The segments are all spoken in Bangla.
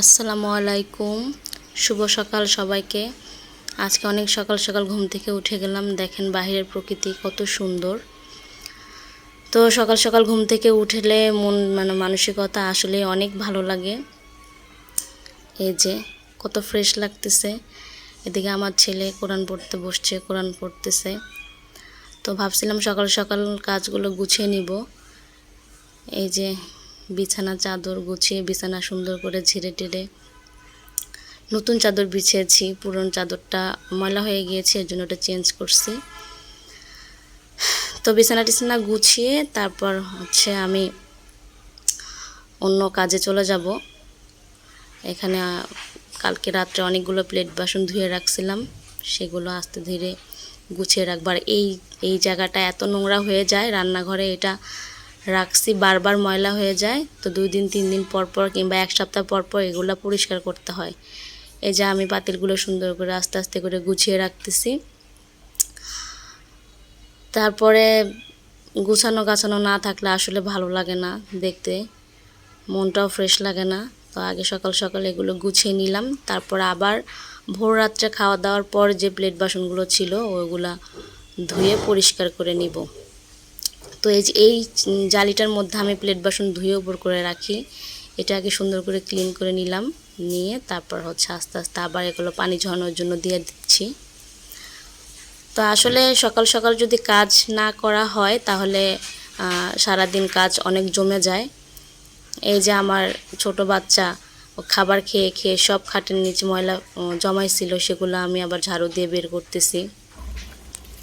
আসসালামু আলাইকুম। শুভ সকাল সবাইকে। আজকে অনেক সকাল সকাল ঘুম থেকে উঠে গেলাম। দেখেন বাহিরের প্রকৃতি কত সুন্দর। তো সকাল সকাল ঘুম থেকে উঠলে মন মানে মানসিকতা আসলে অনেক ভালো লাগে। এই যে কত ফ্রেশ লাগতেছে। এদিকে আমার ছেলে কোরআন পড়তে বসছে, কোরআন পড়তেছে। তো ভাবছিলাম সকাল সকাল কাজগুলো গুছিয়ে নিব। এই যে বিছানা চাদর গুছিয়ে বিছানা সুন্দর করে ঝেড়ে টেড়ে নতুন চাদর বিছিয়েছি, পুরনো চাদরটা ময়লা হয়ে গিয়েছে, এর জন্য ওটা চেঞ্জ করছি। তো বিছানা টিছানা গুছিয়ে তারপর হচ্ছে আমি অন্য কাজে চলে যাব। এখানে কালকে রাত্রে অনেকগুলো প্লেট বাসন ধুয়ে রাখছিলাম, সেগুলো আস্তে ধীরে গুছিয়ে রাখবার এই এই জায়গাটা এত নোংরা হয়ে যায় রান্নাঘরে, এটা রাখছি, বারবার ময়লা হয়ে যায়, তো দুই দিন, তিন দিন পর পর কিংবা এক সপ্তাহ পর পর এগুলো পরিষ্কার করতে হয়। এই যে আমি পাতিলগুলো সুন্দর করে আস্তে আস্তে করে গুছিয়ে রাখতেছি। তারপরে গুছানো গাছানো না থাকলে আসলে ভালো লাগে না দেখতে। মনটাও ফ্রেশ লাগে না, তো আগে সকাল সকাল এগুলো গুছিয়ে নিলাম। তারপর আবার ভোর রাত্রে খাওয়া দাওয়ার পর যে প্লেট বাসনগুলো ছিল ওইগুলা ধুয়ে পরিষ্কার করে নিব। তো এই যে, এই জালিটার মধ্যে আমি প্লেট বাসন ধুয়ে উপর করে রাখি। এটা আগে সুন্দর করে ক্লিন করে নিলাম। নিয়ে তারপর হচ্ছে আস্তে আস্তে আবার এগুলো পানি ঝরানোর জন্য দিয়ে দিচ্ছি। তো আসলে সকাল সকাল যদি কাজ না করা হয়, তাহলে সারাদিন কাজ অনেক জমে যায়। এই যে আমার ছোট বাচ্চা খাবার খেয়ে খেয়ে সব খাটের নিচে ময়লা জমাইছিল, সেগুলো আমি আবার ঝাড়ু দিয়ে বের করতেছি।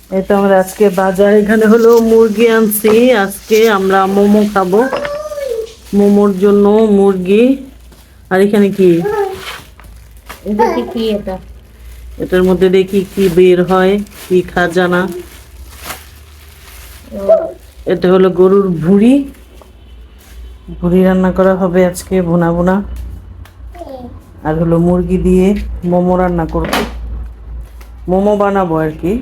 তো আমরা আজকে বাজার। এখানে হলো মুরগি আনছি। আজকে আমরা মোমো খাব। মোমোর জন্য মুরগি। আর এখানে কি? এটা কি এটা? এটার মধ্যে দেখি কি বের হয় কি খাজানা। এটা হলো গরুর ভুড়ি। ভুড়ি রান্না করা হবে আজকে ভুনা ভুনা। আর হলো মুরগি দিয়ে মোমো রান্না করব। মোমো বানাবো আর কি।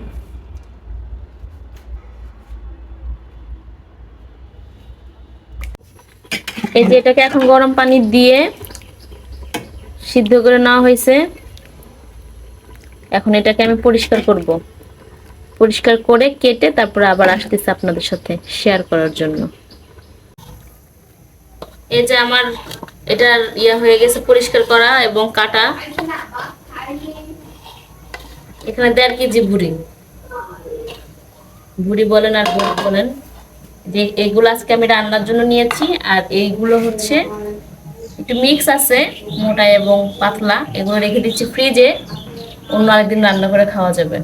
এই যে এটাকে এখন গরম পানি দিয়ে সিদ্ধ করে নেওয়া হয়েছে। এখন এটাকে আমি পরিষ্কার করব। পরিষ্কার করে কেটে তারপরে আবার আসতেছে আপনাদের সাথে শেয়ার করার জন্য। এই যে আমার এটার ইয়া হয়ে গেছে পরিষ্কার করা এবং কাটা। এখানে দেড় কেজি ভুড়ি। ভুড়ি বলেন আর বলেন। যে এইগুলো আজকে আমি রান্নার জন্য নিয়েছি, আর এইগুলো হচ্ছে একটু মিক্স আছে, মোটা এবং পাতলা। এগুলো রেখে দিচ্ছি ফ্রিজে অন্য আরেকদিন রান্না করে খাওয়া যাবে।